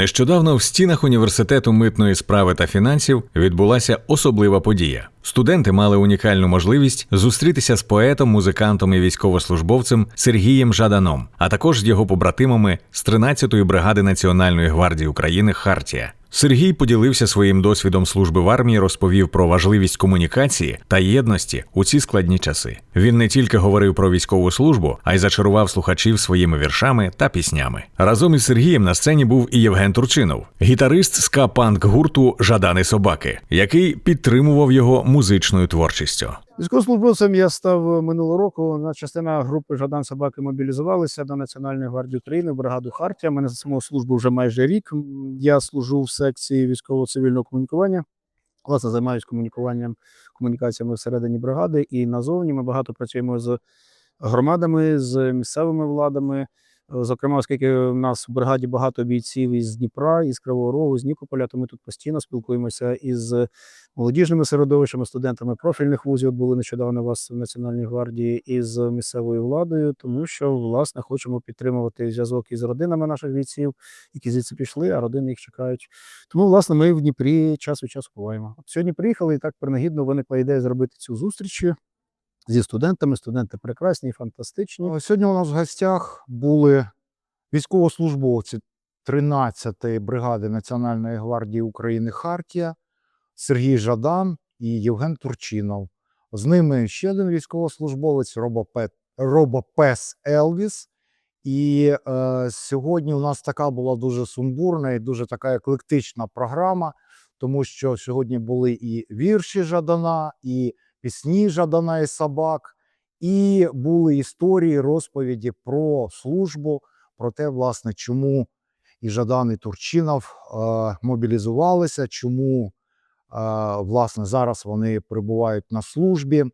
Нещодавно в стінах університету митної справи та фінансів відбулася особлива подія. Студенти мали унікальну можливість зустрітися з поетом, музикантом і військовослужбовцем Сергієм Жаданом, а також з його побратимами з 13-ї бригади Національної гвардії України Хартія. Сергій поділився своїм досвідом служби в армії, розповів про важливість комунікації та єдності у ці складні часи. Він не тільки говорив про військову службу, а й зачарував слухачів своїми віршами та піснями. Разом із Сергієм на сцені був і Євген Турчинов, гітарист ска панк гурту Жадани Собаки, який підтримував його музичною творчістю. Військовослужбовцем я став минулого року. На частина групи Жадан собаки мобілізувалися до Національної гвардії України, в бригаду Хартія. Мене за самого службу вже майже рік. Я служу в секції військово-цивільного комунікування. Власне, займаюся комунікуванням, комунікаціями всередині бригади і назовні. Ми багато працюємо з громадами, з місцевими владами. Зокрема, оскільки в нас в бригаді багато бійців із Дніпра, із Кривого Рогу, з Нікополя, то ми тут постійно спілкуємося із молодіжними середовищами, студентами профільних вузів були нещодавно у вас в Національній гвардії із місцевою владою, тому що власне хочемо підтримувати зв'язок із родинами наших бійців, які звідси пішли, а родини їх чекають. Тому, власне, ми в Дніпрі час від часу буваємо. Сьогодні приїхали і так принагідно виникла ідея зробити цю зустріч зі студентами. Студенти прекрасні, фантастичні. Сьогодні у нас в гостях були військовослужбовці 13-ї бригади Національної гвардії України Хартія, Сергій Жадан і Євген Турчинов. З ними ще один військовослужбовець Робопет, Робопес Елвіс. І е, сьогодні у нас така була дуже сумбурна і дуже така еклектична програма, тому що сьогодні були і вірші Жадана, і пісні Жадана і собак, і були історії, розповіді про службу, про те, власне, чому і Жадан, і Турчинов е, мобілізувалися, чому е, власне зараз вони перебувають на службі.